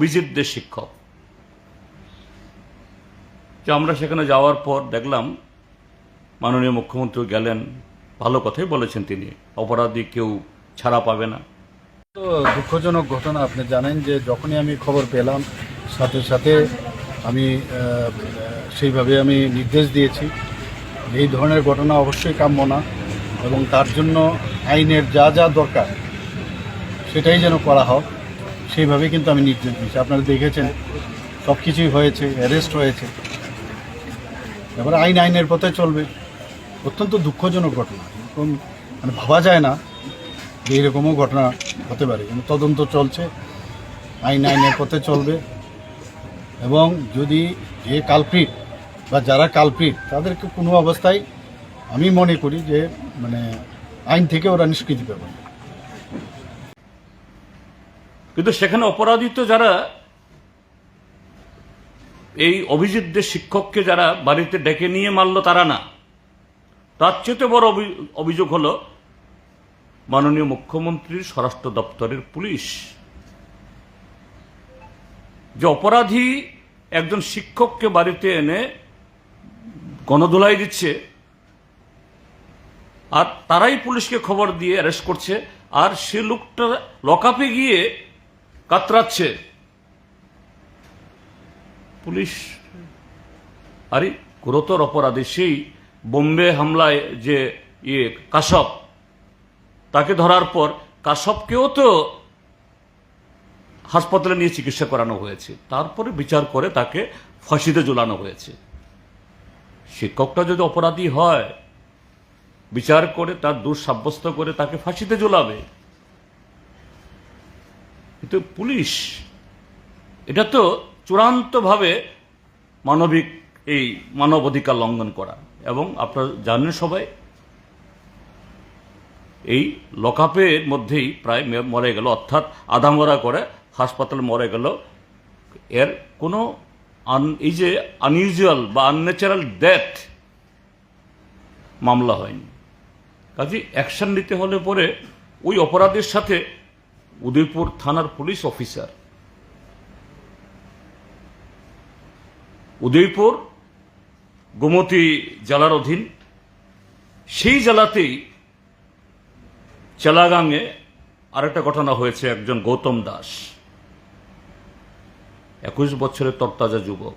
অভিজিৎদের শিক্ষক। যে আমরা সেখানে যাওয়ার পর দেখলাম মাননীয় মুখ্যমন্ত্রী গেলেন, ভালো কথাই বলেছেন তিনি, অপরাধী কেউ ছাড়া পাবে না। তো দুঃখজনক ঘটনা, আপনি জানেন যে যখনই আমি খবর পেলাম, সাথে সাথে আমি সেইভাবে আমি নির্দেশ দিয়েছি। এই ধরনের ঘটনা অবশ্যই কাম্য না এবং তার জন্য আইনের যা যা দরকার, সেটাই যেন করা হোক। সেইভাবে কিন্তু আমি নির্দেশ দিয়েছি। আপনারা দেখেছেন সব কিছুই হয়েছে অ্যারেস্ট হয়েছে। এবার আইন আইনের পথে চলবে। অত্যন্ত দুঃখজনক ঘটনা। এরকম মানে ভাবা যায় না যে এরকমও ঘটনা হতে পারে। কিন্তু তদন্ত চলছে, আইন আইনের পথে চলবে। এবং যদি যে কালপ্রিট বা যারা কালপ্রিট তাদেরকে কোনো অবস্থায় আমি মনে করি যে মানে আইন থেকে ওরা নিষ্কৃতি পাবে। কিন্তু সেখানে অপরাধী তো যারা, এই অভিজিৎদের শিক্ষককে যারা বাড়িতে ডেকে নিয়ে মারলো তারা না। তার চেয়ে বড় অভি- অভিযোগ হলো, মাননীয় মুখ্যমন্ত্রীর স্বরাষ্ট্র দপ্তরের পুলিশ। যে অপরাধী একজন শিক্ষককে বাড়িতে এনে গণধোলাই দিচ্ছে, আর তারাই পুলিশকে খবর দিয়ে অ্যারেস্ট করছে, আর সে লোকটা লকআপে গিয়ে কাতরাচ্ছে। পুলিশ, আরে, গুরুতর অপরাধী, সেই বোম্বে হামলায় যে ইয়ে কাশপ, তাকে ধরার পর কাশপকেও তো হাসপাতালে নিয়ে চিকিৎসা করানো হয়েছে। তারপরে বিচার করে তাকে ফাঁসিতে ঝুলানো হয়েছে। শিক্ষকটা যদি অপরাধী হয়, বিচার করে তার দোষ সাব্যস্ত করে তাকে ফাঁসিতে ঝোলাবে। কিন্তু পুলিশ, এটা তো চূড়ান্তভাবে মানবিক এই মানব অধিকার লঙ্ঘন করা। এবং আপনারা জানেন সবাই, এই লকআপের মধ্যেই প্রায় মরে গেল, অর্থাৎ আধামরা করে হাসপাতালে মরে গেল। এর কোনো আন- এই যে আনইউজুয়াল বা আনন্যাচারাল ডেথ মামলা হয়নি। কাজে অ্যাকশন নিতে হলে পরে ওই অপরাধের সাথে উদয়পুর থানার পুলিশ অফিসার। উদয়পুর গোমতী জেলার অধীন, সেই জেলাতেই চেলাগাঙে আরেকটা ঘটনা হয়েছে, একজন গৌতম দাস, একুশ বছরের তরতাজা যুবক।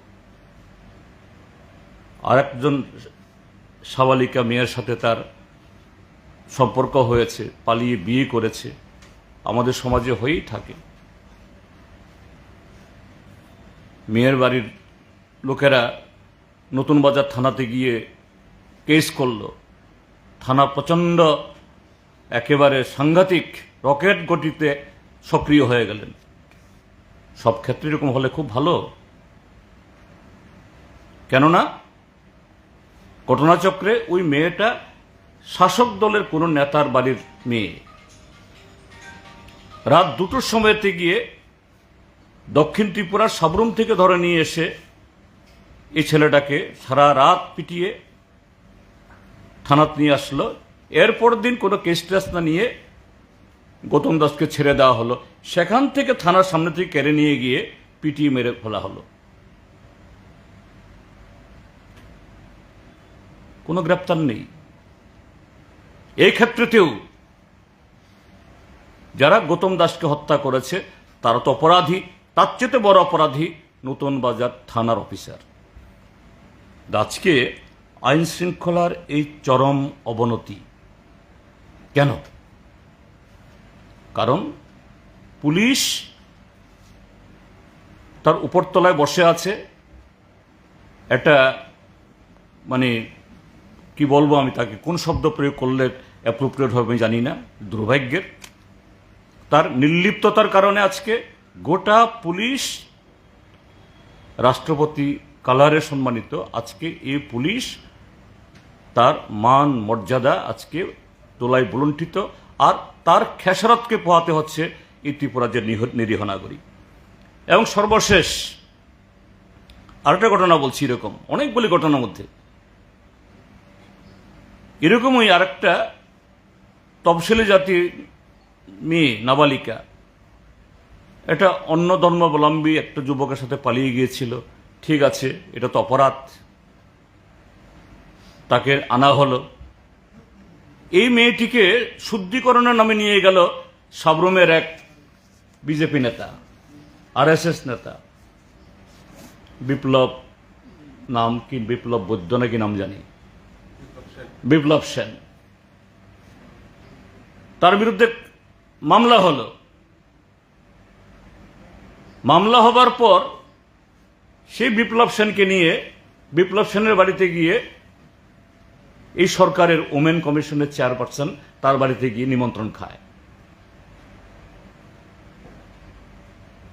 আর একজন সাবালিকা মেয়ের সাথে তার সম্পর্ক হয়েছে, পালিয়ে বিয়ে করেছে। আমাদের সমাজে হয়েই থাকে। মেয়ের বাড়ির লোকেরা নতুন বাজার থানাতে গিয়ে কেস করল। থানা প্রচণ্ড একেবারে সাংঘাতিক রকেট গতিতে সক্রিয় হয়ে গেলেন। সব ক্ষেত্রে এরকম হলে খুব ভালো। কেননা ঘটনাচক্রে ওই মেয়েটা শাসক দলের কোনো নেতার বাড়ির মেয়ে। রাত দুটোর সময়তে গিয়ে দক্ষিণ ত্রিপুরার সাবরুম থেকে ধরে নিয়ে এসে এই ছেলেটাকে সারা রাত পিটিয়ে থানাত নিয়ে আসলো। এরপর দিন কোনো কেস টেস না নিয়ে গৌতম দাসকে ছেড়ে দেওয়া হলো। সেখান থেকে থানার সামনে থেকে কেড়ে নিয়ে গিয়ে পিটিয়ে মেরে ফেলা হলো। কোনো গ্রেপ্তার নেই। এই ক্ষেত্রেতেও যারা গৌতম দাসকে হত্যা করেছে, তারা তো অপরাধী। তার চেয়ে বড় অপরাধী নতুন বাজার থানার অফিসার। আজকে আইন শৃঙ্খলার এই চরম অবনতি। কেন? কারণ পুলিশ তার উপরতলায় বসে আছে। একটা মানে কি বলব আমি তাকে? কোন শব্দ প্রয়োগ করলে অ্যাপ্রোপ্রিয়েট হবে জানি না। দুর্ভাগ্যের। তার নির্লিপ্ততার কারণে আজকে গোটা পুলিশ রাষ্ট্রপতি কালারে সম্মানিত, আজকে এই পুলিশ তার মান, মর্যাদা আজকে তোলায় বুলণ্ঠিত আর তার খেসারতকে পোহাতে হচ্ছে এই ত্রিপুরাজ্যের নিরীহ নাগরিক। এবং সর্বশেষ আরেকটা ঘটনা বলছি এরকম, অনেকগুলি ঘটনার মধ্যে। এরকমই আরেকটা তফসিলি জাতির মেয়ে নাবালিকা। এটা অন্য ধর্মাবলম্বী একটা যুবকের সাথে পালিয়ে গিয়েছিল। ঠিক আছে, এটা তো অপরাধ। তাকে আনা হলো। এই মেয়েটিকে শুদ্ধিকরণের নামে নিয়ে গেল সাবরুমের এক বিজেপি নেতা, আরএসএস নেতা। বিপ্লব নাম কি? বিপ্লব বৈদ্য নাকি নাম জানি? বিপ্লব সেন। তার বিরুদ্ধে মামলা হলো। মামলা হবার পর সেই বিপ্লব সেনকে নিয়ে, বিপ্লব সেনের বাড়িতে গিয়ে এই সরকারের ওমেন কমিশনের চেয়ারপারসন তার বাড়িতে গিয়ে নিমন্ত্রণ খায়।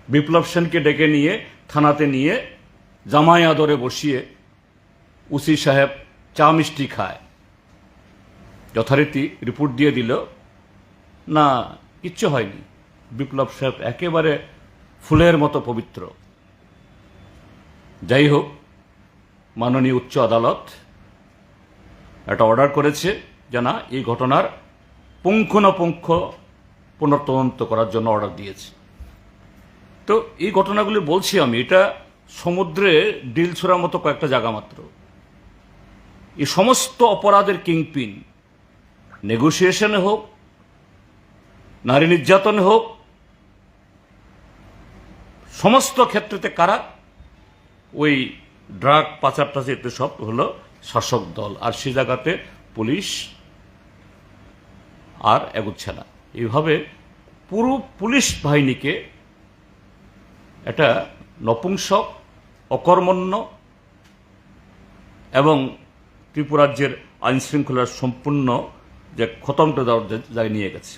বিপ্লব সেনকে ডেকে নিয়ে, থানাতে নিয়ে, জামাই আদরে বসিয়ে উসি সাহেব চা মিষ্টি খায়। যথারীতি রিপোর্ট দিয়ে দিল, না কিচ্ছু হয়নি। বিপ্লব সাহেব একেবারে ফুলের মতো পবিত্র। যাই হোক, মাননীয় উচ্চ আদালত একটা অর্ডার করেছে যে না, এই ঘটনার পুঙ্খানুপুঙ্খ পুনর্তদন্ত করার জন্য অর্ডার দিয়েছে। তো এই ঘটনাগুলি বলছি আমি, এটা সমুদ্রে ডিল ছোড়ার মতো কয়েকটা জায়গা মাত্র। এই সমস্ত অপরাধের কিংপিন নেগোসিয়েশনে হোক নারী নির্যাতন হোক, সমস্ত ক্ষেত্রেতে কারা? ওই ড্রাগ পাচার টাচার এতে সব হলো শাসক দল, আর সে জায়গাতে পুলিশ আর এগুচ্ছে না। এইভাবে পুরো পুলিশ বাহিনীকে একটা নপুংসক, অকর্মণ্য এবং ত্রিপুরাজ্যের আইনশৃঙ্খলার সম্পূর্ণ যে খতমটা দেওয়ার জায়গায় নিয়ে গেছে।